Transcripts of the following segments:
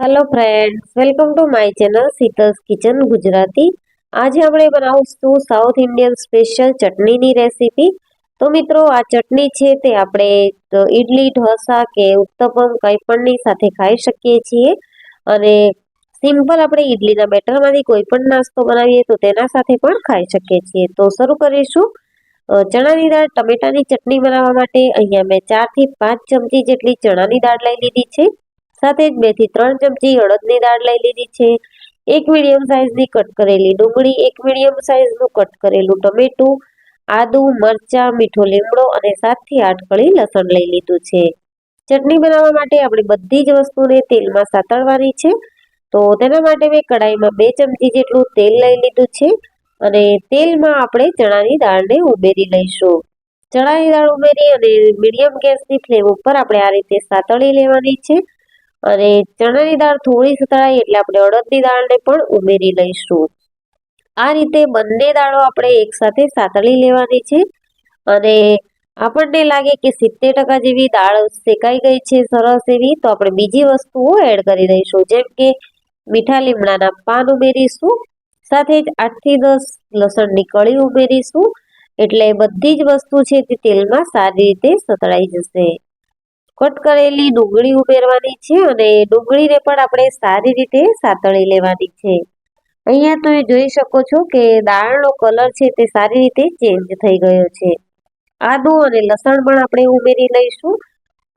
Hello friends welcome to my channel Sheetal's kitchen Gujarati આજે આપણે બનાવીશું સાઉથ ઇન્ડિયન સ્પેશિયલ ચટણીની રેસીપી તો મિત્રો, આ ચટણી છે તે આપણે ઇડલી ઢોસા કે ઉત્તપમ કંઈ પણની સાથે ખાઈ શકીએ છીએ. અને સિમ્પલ આપણે ઈડલીના બેટરમાંથી કોઈ પણ નાસ્તો બનાવીએ તો તેના સાથે પણ ખાઈ શકીએ છીએ. તો શરૂ કરીશું. ચણાની દાળ ટમેટાની ચટણી બનાવવા માટે અહીંયા મેં ચારથી પાંચ ચમચી જેટલી ચણાની દાળ લઈ લીધી છે. સાથે જ બેથી ત્રણ ચમચી હળદની દાળ લઈ લીધી છે. એક મીડિયમ સાઇઝની કટ કરેલી ડુંગળી, એક મીડિયમ સાઇઝનું કટ કરેલું ટમેટું, આદુ, મરચાં, મીઠો લીમડો અને સાતથી આઠ કળી લસણ લઈ લીધું છે. ચટણી બનાવવા માટે આપણે બધી જ વસ્તુને તેલમાં સાતળવાની છે. તો તેના માટે મેં કડાઈમાં બે ચમચી જેટલું તેલ લઈ લીધું છે અને તેલમાં આપણે ચણાની દાળને ઉમેરી લઈશું. ચણાની દાળ ઉમેરી અને મીડિયમ ગેસની ફ્લેમ ઉપર આપણે આ રીતે સાતળી લેવાની છે. અને ચણાની દાળ થોડી સતળાય એટલે આપણે અડદની દાળને પણ ઉમેરી લઈશું. આ રીતે બંને દાળો આપણે એકસાથે સાતળી લેવાની છે અને આપણને લાગે કે સિત્તેર ટકા જેવી દાળ શેકાઈ ગઈ છે સરસ એવી, તો આપણે બીજી વસ્તુઓ એડ કરી દઈશું. જેમ કે મીઠા લીમડાના પાન ઉમેરીશું, સાથે જ આઠથી દસ લસણની કળી ઉમેરીશું. એટલે બધી જ વસ્તુ છે તે તેલમાં સારી રીતે સતળાઈ જશે. કટ કરેલી ડુંગળી ઉમેરવાની છે અને ડુંગળીને પણ આપણે સારી રીતે સાતળી લેવાની છે. અહીંયા તમે જોઈ શકો છો કે દાળનો કલર છે તે સારી રીતે ચેન્જ થઈ ગયો છે. આદુ અને લસણ પણ આપણે ઉમેરી લઈશું.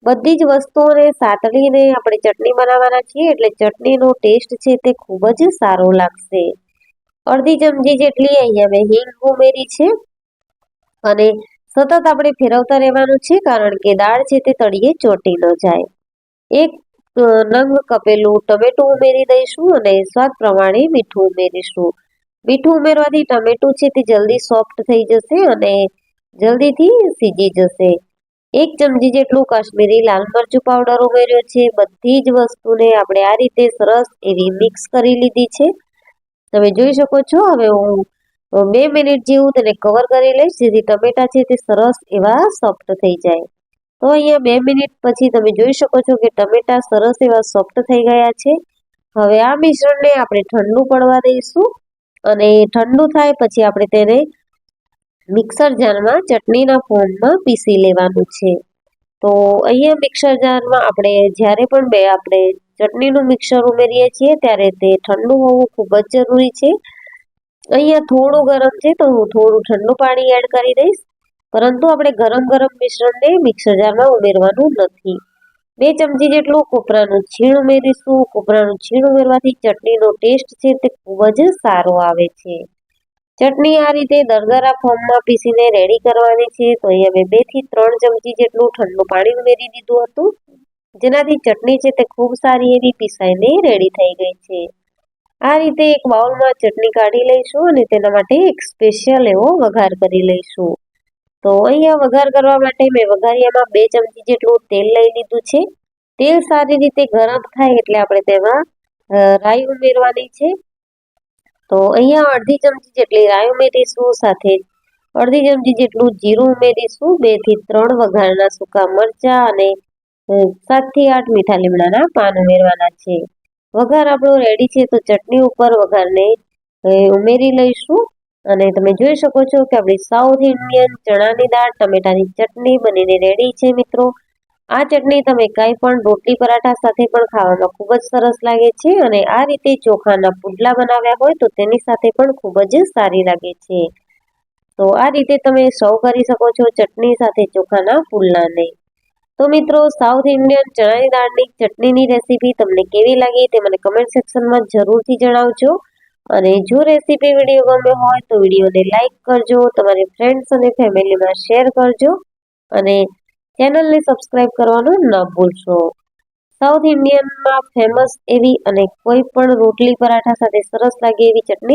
બધી જ વસ્તુઓને સાતળીને આપણે ચટણી બનાવવાના છીએ એટલે ચટણીનો ટેસ્ટ છે તે ખૂબ જ સારો લાગશે. અડધી ચમચી જેટલી અહીંયા મેં હિંગ ઉમેરી છે અને સતત આપણે ફેરવતા રહેવાનું છે, કારણ કે દાળ છે તે તળીએ ચોટી ન જાય. એક નંગ કપેલું ટમેટું ઉમેરી દઈશું અને સ્વાદ પ્રમાણે મીઠું ઉમેરીશું. મીઠું ઉમેરવાથી ટમેટું છે તે જલ્દી સોફ્ટ થઈ જશે અને જલ્દીથી સીજી જશે. એક ચમચી જેટલું કાશ્મીરી લાલ મરચું પાવડર ઉમેર્યો છે. બધી જ વસ્તુને આપણે આ રીતે સરસ એવી મિક્સ કરી લીધી છે. તમે જોઈ શકો છો, હવે હું બે મિનિટ જેવું તેને કવર કરી લઈશ, જેથી ટમેટા છે તે સરસ એવા સોફ્ટ થઈ જાય. તો અહીંયા બે મિનિટ પછી તમે જોઈ શકો છો કે ટમેટા સરસ એવા સોફ્ટ થઈ ગયા છે. હવે આ મિશ્રણને આપણે ઠંડુ પડવા દઈશું અને ઠંડુ થાય પછી આપણે તેને મિક્સર જારમાં ચટણીના ફોર્મમાં પીસી લેવાનું છે. તો અહીંયા મિક્સર જારમાં આપણે જ્યારે પણ બે આપણે ચટણીનું મિક્સર ઉમેરીએ છીએ ત્યારે તે ઠંડુ હોવું ખૂબ જ જરૂરી છે. અહીંયા થોડું ગરમ છે તો હું થોડું ઠંડુ પાણી એડ કરી દઈશ. પરંતુ આપણે ગરમ ગરમ મિશ્રણને મિક્સર જારમાં ઉમેરવાનું નથી. બે ચમચી જેટલું કોપરાનું છીણ ઉમેરીશું. કોપરાનું છીણ ઉમેરવાથી ચટણીનો ટેસ્ટ છે તે ખૂબ જ સારો આવે છે. ચટણી આ રીતે દરદરા ફોર્મમાં પીસીને રેડી કરવાની છે. તો અહીંયા મેં બેથી ત્રણ ચમચી જેટલું ઠંડુ પાણી ઉમેરી દીધું હતું. જેનાથી ચટણી છે તે ખૂબ સારી એવી પીસાઈને રેડી થઈ ગઈ છે. આ રીતે એક બાઉલમાં ચટણી કાઢી લઈશું અને તેના માટે એક સ્પેશિયલ એવો વઘાર કરી લઈશું. તો અહીંયા વઘાર કરવા માટે મેં વઘારિયામાં બે ચમચી જેટલું તેલ લઈ લીધું છે. તેલ સારી રીતે ગરમ થાય એટલે આપણે તેમાં રાઈ ઉમેરવાની છે. તો અહીંયા અડધી ચમચી જેટલી રાઈ ઉમેરીશું, સાથે અડધી ચમચી જેટલું જીરું ઉમેરીશું, બેથી ત્રણ વઘારના સૂકા મરચાં અને સાતથી આઠ મીઠા લીમડાના પાન ઉમેરવાના છે. વઘાર આપણો રેડી છે, તો ચટણી ઉપર વઘારને ઉમેરી લઈશું. અને તમે જોઈ શકો છો કે આપણી સાઉથ ઇન્ડિયન ચણાની દાળ, ટમેટાની ચટણી બનીને રેડી છે મિત્રો. આ ચટણી તમે કાંઈ પણ રોટલી પરાઠા સાથે પણ ખાવામાં ખૂબ જ સરસ લાગે છે અને આ રીતે ચોખાના પુડલા બનાવ્યા હોય તો તેની સાથે પણ ખૂબ જ સારી લાગે છે. તો આ રીતે તમે સર્વ કરી શકો છો ચટણી સાથે ચોખાના પુડલાને. તો મિત્રો સાઉથ ઇન્ડિયન ચણાની દાળની ચટણીની રેસીપી તમને કેવી લાગી તે મને કમેન્ટ સેક્શનમાં જરૂરથી જણાવજો. અને જો રેસીપી વીડિયો ગમે હોય તો વિડીયોને લાઇક કરજો, તમારી ફ્રેન્ડ્સ અને ફેમિલીમાં શેર કરજો અને ચેનલને સબસ્ક્રાઇબ કરવાનું ન ભૂલશો. સાઉથ ઇન્ડિયનમાં ફેમસ એવી અને કોઈ પણ રોટલી પરાઠા સાથે સરસ લાગે એવી ચટણી